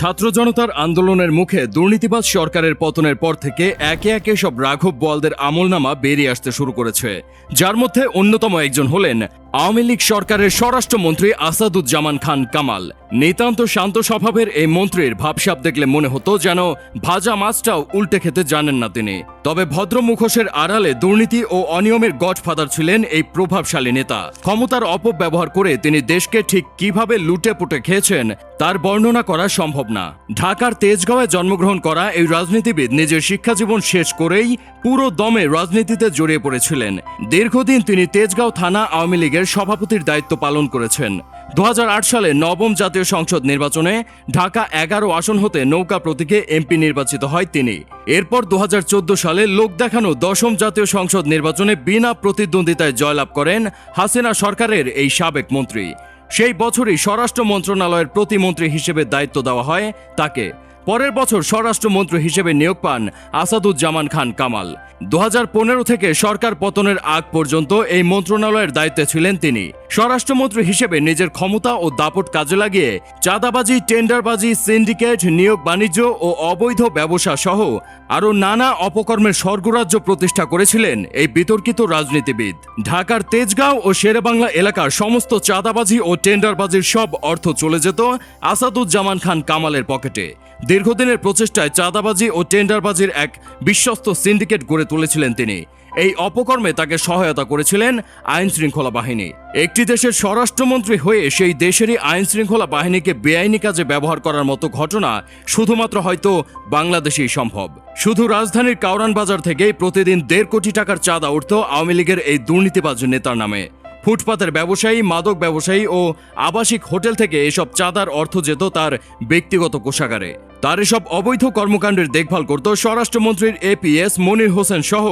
ছাত্র জনতার আন্দোলনের মুখে দুর্নীতিবাদ সরকারের পতনের পর থেকে একে একে সব রাঘব বোয়ালদের আমলনামা বেরিয়ে আসতে শুরু করেছে। যার মধ্যে অন্যতম একজন হলেন আওয়ামী লীগ সরকারের স্বরাষ্ট্রমন্ত্রী আসাদুজ্জামান খান কামাল। নিতান্ত শান্ত স্বভাবের এই মন্ত্রীর ভাবসাব দেখলে মনে হতো যেন ভাজা মাছটাও উল্টে খেতে জানেন না তিনি। তবে ভদ্র মুখোশের আড়ালে দুর্নীতি ও অনিয়মের গডফাদার ছিলেন এই প্রভাবশালী নেতা। ক্ষমতার অপব্যবহার করে তিনি দেশকে ঠিক কীভাবে লুটে পুটে খেয়েছেন, তার বর্ণনা করা সম্ভব না। ঢাকার তেজগাঁওয়ে জন্মগ্রহণ করা এই রাজনীতিবিদ নিজের শিক্ষাজীবন শেষ করেই পুরো দমে রাজনীতিতে জড়িয়ে পড়েছিলেন। দীর্ঘদিন তিনি তেজগাঁও থানা আওয়ামী লীগের সভাপতির দায়িত্ব পালন করেছেন। দু হাজার আট সালে নবম জাতীয় সংসদ নির্বাচনে ঢাকা এগারো আসন হতে নৌকা প্রতীকে এমপি নির্বাচিত হয় তিনি। এরপর দু হাজার চোদ্দ সালে লোক দেখানো দশম জাতীয় সংসদ নির্বাচনে বিনা প্রতিদ্বন্দ্বিতায় জয়লাভ করেন হাসিনা সরকারের এই সাবেক মন্ত্রী। সেই বছরই স্বরাষ্ট্র মন্ত্রণালয়ের প্রতিমন্ত্রী হিসেবে দায়িত্ব দেওয়া হয় তাকে। পরের বছর স্বরাষ্ট্রমন্ত্রী হিসেবে নিয়োগ পান আসাদুজ্জামান খান কামাল। দু হাজার পনেরো থেকে সরকার পতনের আগ পর্যন্ত এই মন্ত্রণালয়ের দায়িত্বে ছিলেন তিনি। স্বরাষ্ট্রমন্ত্রী হিসেবে নিজের ক্ষমতা ও দাপট কাজে লাগিয়ে চাঁদাবাজি, টেন্ডারবাজি, সিন্ডিকেট, নিয়োগ, বাণিজ্য ও অবৈধ ব্যবসা সহ আরও নানা অপকর্মের স্বর্গরাজ্য প্রতিষ্ঠা করেছিলেন এই বিতর্কিত রাজনীতিবিদ। ঢাকার তেজগাঁও ও শেরেবাংলা এলাকার সমস্ত চাঁদাবাজি ও টেন্ডারবাজির সব অর্থ চলে যেত আসাদুজ্জামান খান কামালের পকেটে। দীর্ঘদিনের প্রচেষ্টায় চাঁদাবাজি ও টেন্ডারবাজির এক বিশ্বস্ত সিন্ডিকেট গড়ে তুলেছিলেন তিনি। এই অপকর্মে তাকে সহায়তা করেছিলেন আইন শৃঙ্খলা বাহিনী। একটি দেশের স্বরাষ্ট্রমন্ত্রী হয়ে সেই দেশেরই আইন শৃঙ্খলা বাহিনীকে বেআইনি কাজে ব্যবহার করার মতো ঘটনা শুধুমাত্র হয়তো বাংলাদেশেই সম্ভব। শুধু রাজধানীর কাউরান বাজার থেকেই প্রতিদিন দেড় কোটি টাকার চাঁদা উঠত আওয়ামী লীগের এই দুর্নীতিবাজ নেতার নামে। ফুটপাতের ব্যবসায়ী, মাদক ব্যবসায়ী ও আবাসিক হোটেল থেকে এসব চাঁদার অর্থ যেত তার ব্যক্তিগত কোষাগারে। তার এসব অবৈধ কর্মকাণ্ডের দেখভাল করত স্বরাষ্ট্রমন্ত্রীর এপিএস মনির হোসেন সহ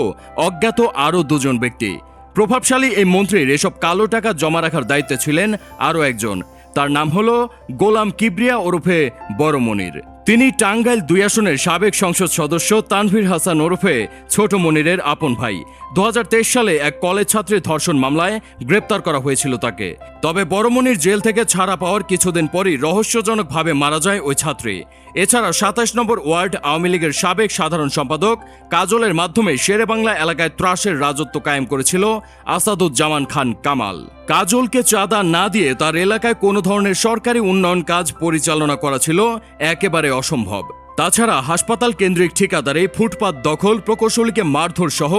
অজ্ঞাত আরও দুজন ব্যক্তি। প্রভাবশালী এই মন্ত্রীর এসব কালো টাকা জমা রাখার দায়িত্বে ছিলেন আরও একজন। তার নাম হল গোলাম কিবরিয়া ওরফে বড় মনির। তিনি টাঙ্গাইল দুই আসনের সাবেক সংসদ সদস্য তানভীর হাসান ওরফে ছোট মনিরের আপন ভাই। দু হাজার তেইশ সালে এক কলেজ ছাত্রীর ধর্ষণ মামলায় গ্রেপ্তার করা হয়েছিল তাকে। তবে বড়মনির জেল থেকে ছাড়া পাওয়ার কিছুদিন পরই রহস্যজনকভাবে মারা যায় ওই ছাত্রী। এছাড়া সাতাশ নম্বর ওয়ার্ড আওয়ামী লীগের সাবেক সাধারণ সম্পাদক কাজলের মাধ্যমে শেরেবাংলা এলাকায় ত্রাসের রাজত্ব কায়েম করেছিল আসাদুজ্জামান খান কামাল। কাজলকে চাঁদা না দিয়ে তার এলাকায় কোনো ধরনের সরকারি উন্নয়ন কাজ পরিচালনা করা ছিল একেবারে অসম্ভব। তাছাড়া হাসপাতাল কেন্দ্রিক ঠিকাদারে ফুটপাত দখল, প্রকৌশলীকে মারধর সহ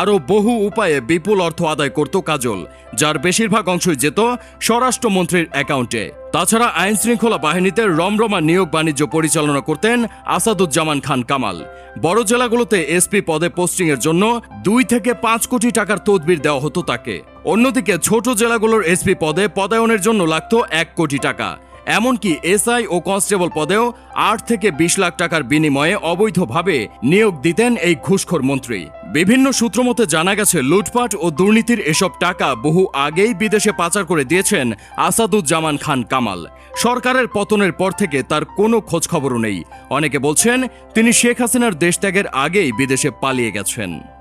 আরও বহু উপায়ে বিপুল অর্থ আদায় করত কাজল, যার বেশিরভাগ অংশই যেত স্বরাষ্ট্রমন্ত্রীর অ্যাকাউন্টে। তাছাড়া আইন শৃঙ্খলা বাহিনীতে রমরমা নিয়োগ বাণিজ্য পরিচালনা করতেন আসাদুজ্জামান খান কামাল। বড় জেলাগুলোতে এসপি পদে পোস্টিংয়ের জন্য দুই থেকে পাঁচ কোটি টাকার তদবির দেওয়া হতো তাকে। অন্যদিকে ছোট জেলাগুলোর এসপি পদে পদায়নের জন্য লাগত এক কোটি টাকা। এমনকি এসআই ও কনস্টেবল পদেও আট থেকে বিশ লাখ টাকার বিনিময়ে অবৈধভাবে নিয়োগ দিতেন এই ঘুষখোর মন্ত্রী। বিভিন্ন সূত্রমতে জানা গেছে, লুটপাট ও দুর্নীতির এসব টাকা বহু আগেই বিদেশে পাচার করে দিয়েছেন আসাদুজ্জামান খান কামাল। সরকারের পতনের পর থেকে তার কোনো খোঁজখবরও নেই। অনেকে বলছেন, তিনি শেখ হাসিনার দেশত্যাগের আগেই বিদেশে পালিয়ে গেছেন।